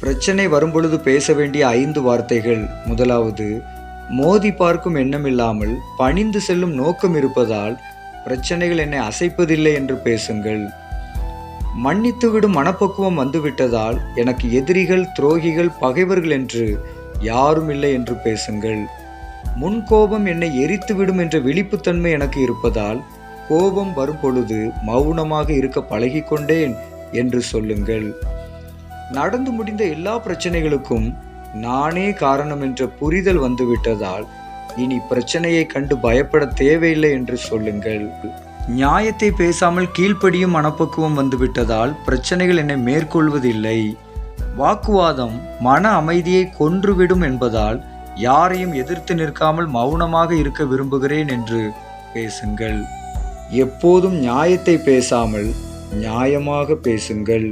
பிரச்சனை வரும்பொழுது பேச வேண்டிய ஐந்து வார்த்தைகள். முதலாவது மோதி பார்க்கும் எண்ணமில்லாமல் பணிந்து செல்லும் நோக்கம் இருப்பதால் பிரச்சனைகள் என்னை அசைப்பதில்லை என்று பேசுங்கள். மன்னித்துவிடும் மனப்பக்குவம் வந்துவிட்டதால் எனக்கு எதிரிகள் துரோகிகள் பகைவர்கள் என்று யாரும் இல்லை என்று பேசுங்கள். முன்கோபம் என்னை எரித்துவிடும் என்ற விழிப்புத்தன்மை எனக்கு இருப்பதால் கோபம் வரும் பொழுது மௌனமாக இருக்க பழகிக்கொண்டேன் என்று சொல்லுங்கள். நடந்து முடிந்த எல்லா பிரச்சனைகளுக்கும் நானே காரணம் என்ற புரிதல் வந்துவிட்டதால் இனி பிரச்சனையை கண்டு பயப்பட தேவையில்லை என்று சொல்லுங்கள். நியாயத்தை பேசாமல் கீழ்ப்படியும் மனப்பக்குவம் வந்துவிட்டதால் பிரச்சனைகள் என்னை மேற்கொள்வதில்லை. வாக்குவாதம் மன அமைதியை கொன்றுவிடும் என்பதால் யாரையும் எதிர்த்து நிற்காமல் மௌனமாக இருக்க விரும்புகிறேன் என்று பேசுங்கள். எப்போதும் நியாயத்தை பேசாமல் நியாயமாக பேசுங்கள்.